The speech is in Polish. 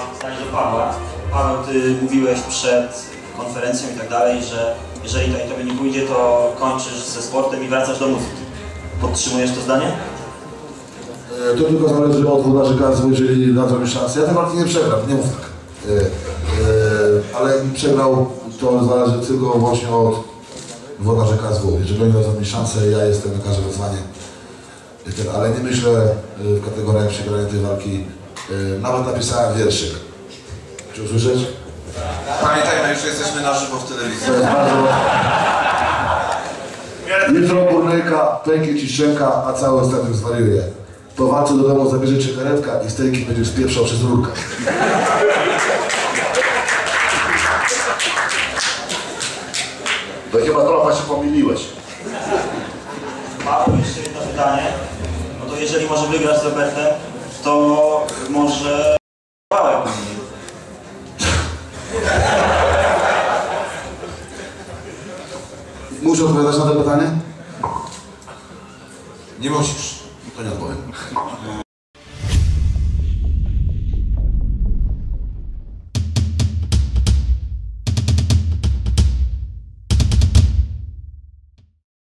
mam pytanie do Pawła. Paweł, ty mówiłeś przed konferencją i tak dalej, że jeżeli to i tobie nie pójdzie, to kończysz ze sportem i wracasz do muzyki. Podtrzymujesz to zdanie? E, To tylko zależy od włodarzy KSW, jeżeli dadzą mi szansę. Ja tej walki nie przegram, nie mów tak. E, e, ale przegrał, to zależy tylko i wyłącznie od włodarzy KSW. Jeżeli oni dadzą mi szansę, ja jestem na każde wyzwanie. Ale nie myślę w kategoriach przegrania tej walki. E, Nawet napisałem wierszyk. Czy usłyszeć? Pamiętajmy, że jesteśmy na żywo w telewizji. To jest bardzo... Jutro burnyka, pęknie ci szczęka, a cały ostatek zwariuje. Po walce do domu zabierze cię karetka i stejki będziesz spieprzał przez rurkę. To chyba trochę się pomyliłeś. Paweł, jeszcze jedno pytanie. No to jeżeli może wygrasz z Robertem, to może. Muszę odpowiadać na to pytanie? Nie musisz, to nie odpowiem.